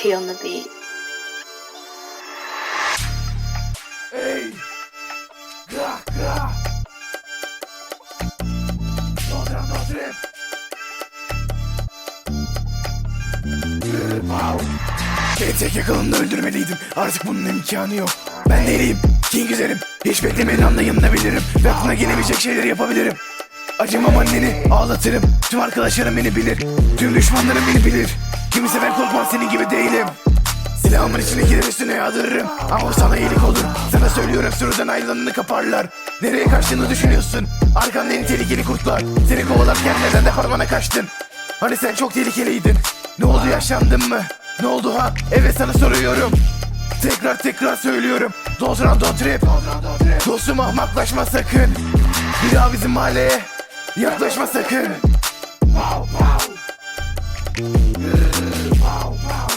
She on the beat. Ey! Gra gra! No trap, no trap! Wow! Tek yakalanını öldürmeliydim. Artık bunun imkanı yok. Ben deliyim. King üzerim. Hiç beklemeyin anlayın bilirim. Ve aklına gelebilecek şeyleri yapabilirim. Acımam anneni ağlatırım. Tüm arkadaşlarım beni bilir. Tüm düşmanlarım beni bilir. Kimse ben korkmam senin gibi değilim. Silahımın içindekileri üstüne yağdırırım. Ama sana iyilik olur. Sana söylüyorum sürüden ayrılanını kaparlar. Nereye kaçtığını düşünüyorsun? Arkanda en tehlikeli kurtlar. Seni kovalarken neden de parmağına kaçtın? Hani sen çok tehlikeliydin. Ne oldu yaşandın mı? Ne oldu ha? Evet sana soruyorum. Tekrar tekrar söylüyorum. Don't run don't trip. Dostum ahmaklaşma sakın. Bir daha bizim mahalleye Yaklaşma sakın. Wow, wow. wow, wow.